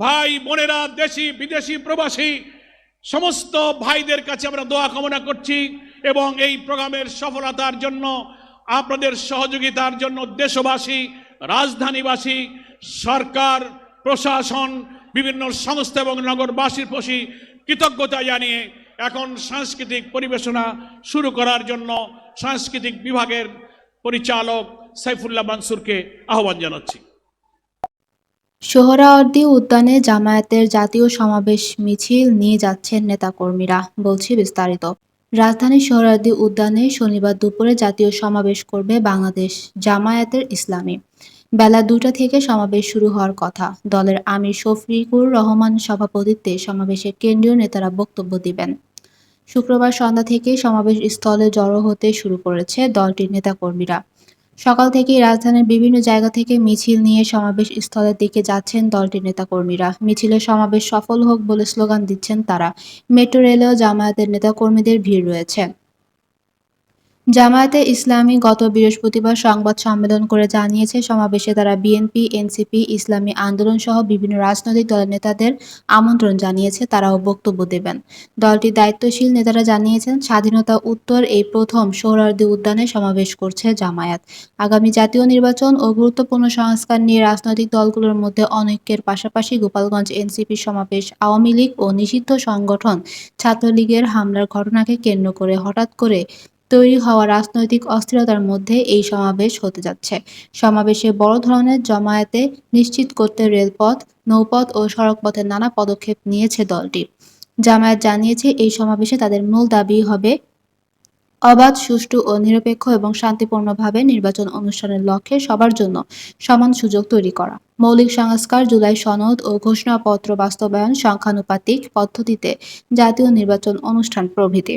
ভাই, বোনেরা, দেশি, বিদেশি, প্রবাসী, সমস্ত ভাইদের কাছে আমরা দোয়া কামনা করছি এবং এই প্রোগ্রামের সফলতার জন্য, আপনাদের সহযোগিতার জন্য দেশবাসী, রাজধানীবাসী, সরকার, প্রশাসন, বিভিন্ন সংস্থা এবং নগরবাসীর প্রতি কৃতজ্ঞতা জানিয়ে এখন সাংস্কৃতিক পরিবেশনা শুরু করার জন্য সাংস্কৃতিক বিভাগের পরিচালক সাইফুল্লাহ মানসুরকে আহ্বান জানাচ্ছি। সোহরাওয়ার্দী উদ্যানে জামায়াতের জাতীয় সমাবেশ মিছিল নিয়ে যাচ্ছেন নেতাকর্মীরা, বলছি বিস্তারিত। রাজধানীর সোহরাওয়ার্দী উদ্যানে শনিবার দুপুরে জাতীয় সমাবেশ করবে বাংলাদেশ জামায়াতের ইসলামী। বেলা দুটা থেকে সমাবেশ শুরু হওয়ার কথা। দলের আমির শফিকুর রহমান সভাপতিত্বে সমাবেশে কেন্দ্রীয় নেতারা বক্তব্য দিবেন। শুক্রবার সন্ধ্যা থেকে সমাবেশ স্থলে জড়ো হতে শুরু করেছে দলটির নেতাকর্মীরা। সকাল থেকেই রাজধানীর বিভিন্ন জায়গা থেকে মিছিল নিয়ে সমাবেশ স্থলের দিকে যাচ্ছেন দলটির নেতাকর্মীরা। মিছিলের সমাবেশ সফল হোক বলে স্লোগান দিচ্ছেন তারা। মেট্রো রেলেও জামায়াতের নেতাকর্মীদের ভিড় রয়েছে। জামায়াতে ইসলামী গত বৃহস্পতিবার সংবাদ সম্মেলন করে জানিয়েছে, সমাবেশে তারা বিএনপি, এনসিপি, ইসলামী আন্দোলন সহ বিভিন্ন রাজনৈতিক দলের নেতাদের আমন্ত্রণ জানিয়েছে, তারাও বক্তব্য দেবেন। দলটির দায়িত্বশীল নেতারা জানিয়েছেন, স্বাধীনতা উত্তর এই প্রথম সোহরাওয়ার্দী উদ্যানে সমাবেশ করছে জামায়াত। আগামী জাতীয় নির্বাচন ও গুরুত্বপূর্ণ সংস্কার নিয়ে রাজনৈতিক দলগুলোর মধ্যে অনৈক্যের পাশাপাশি গোপালগঞ্জ এনসিপি সমাবেশ, আওয়ামী লীগ ও নিষিদ্ধ সংগঠন ছাত্রলীগের হামলার ঘটনাকে কেন্দ্র করে হঠাৎ করে তৈরি হওয়া রাজনৈতিক অস্থিরতার মধ্যে এই সমাবেশ হতে যাচ্ছে। সমাবেশে বড় ধরনের জমায়েতে নিশ্চিত করতে রেলপথ, নৌপথ ও সড়কপথের নানা পদক্ষেপ নিয়েছে দলটি। জামায়াত জানিয়েছে, এই সমাবেশে তাদের মূল দাবি হবে অবাধ, সুষ্ঠু ও নিরপেক্ষ এবং শান্তিপূর্ণভাবে নির্বাচন অনুষ্ঠানের লক্ষ্যে সবার জন্য সমান সুযোগ তৈরি করা। মৌলিক সংস্কার, জুলাই সনদ ও ঘোষণাপত্র বাস্তবায়ন, সংখ্যানুপাতিক পদ্ধতিতে জাতীয় নির্বাচন অনুষ্ঠান প্রভৃতি।